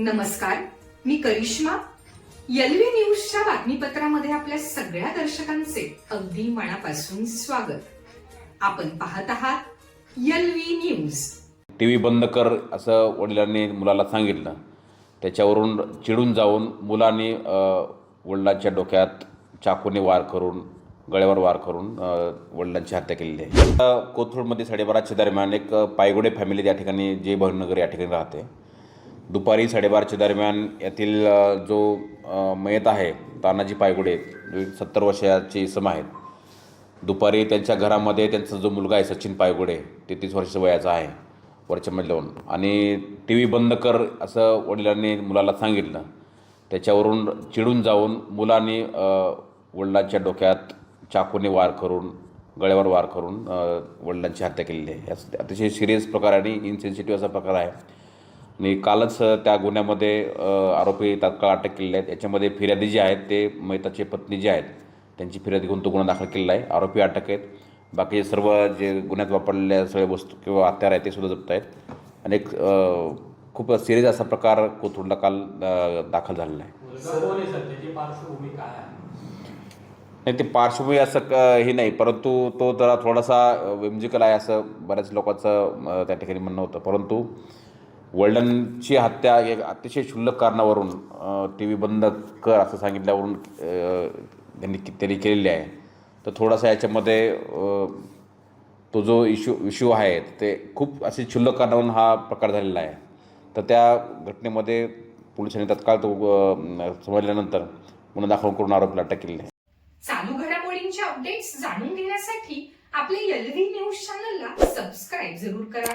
नमस्कार मी करिश्मा. यलवी न्यूजच्या बातमीपत्रामध्ये आपल्या सगळ्या दर्शकांचे अगदी मनापासून स्वागत. आपण पाहत आहात यलवी न्यूज. टी व्ही बंद कर असं वडिलांनी मुलाला सांगितलं. त्याच्यावरून चिडून जाऊन मुलाने वडिलांच्या डोक्यात चाकूने वार करून गळ्यावर वार करून वडिलांची हत्या केलेली आहे. कोथरूडमध्ये साडेबाराच्या दरम्यान एक पायगोडे फॅमिली या ठिकाणी जय भवनगर या ठिकाणी राहते. दुपारी साडेबाराच्या दरम्यान यातील जो मयत आहे तानाजी पायगुडे सत्तर वर्षाची इसम आहेत दुपारी त्यांच्या घरामध्ये त्यांचा जो मुलगा आहे सचिन पायगुडे तेहतीस वर्ष वयाचा आहे वरच्या मधल्यावरून आणि टी व्ही बंद कर असं वडिलांनी मुलाला सांगितलं. त्याच्यावरून चिडून जाऊन मुलाने वडिलांच्या डोक्यात चाकूने वार करून गळ्यावर वार करून वडिलांची हत्या केलेली आहे. अतिशय सिरियस प्रकार आणि इनसेन्सिटिव्ह असा प्रकार आहे. आणि कालच त्या गुन्ह्यामध्ये आरोपी तात्काळ अटक केलेले आहेत. याच्यामध्ये फिर्यादी जे आहेत ते मैताचे पत्नी जे आहेत त्यांची फिर्याद घेऊन तो गुन्हा दाखल केलेला आहे. आरोपी अटक आहेत. बाकीचे सर्व जे गुन्ह्यात वापरलेल्या सगळे वस्तू किंवा हत्यार आहेत ते सुद्धा जप्त आहेत. आणि एक अ, खूप सिरियस असा प्रकार कोथरूडला काल दाखल झालेला आहे. नाही ते पार्श्वभूमी असं क- हे नाही. परंतु तो जरा थोडासा विमजिकल आहे असं बऱ्याच लोकांचं त्या ठिकाणी म्हणणं होतं. परंतु वल्डनची हत्या एक अतिशय क्षुल्लक कारणावरून टी व्ही बंद कर असं सांगितल्यावरून त्यांनी त्यांनी केलेली आहे. तर थोडासा याच्यामध्ये तो जो इश्यू इश्यू आहे ते खूप असे क्षुल्लक कारणावरून हा प्रकार झालेला आहे. तर त्या घटनेमध्ये पोलिसांनी तत्काळ तो समजल्यानंतर गुन्हा दाखल करून आरोपीला अटक केलेली आहे चालू घडामोडींचे अपडेट्स जाणून घेण्यासाठी आपले यलवी न्यूज चॅनलला सबस्क्राईब जरूर करा.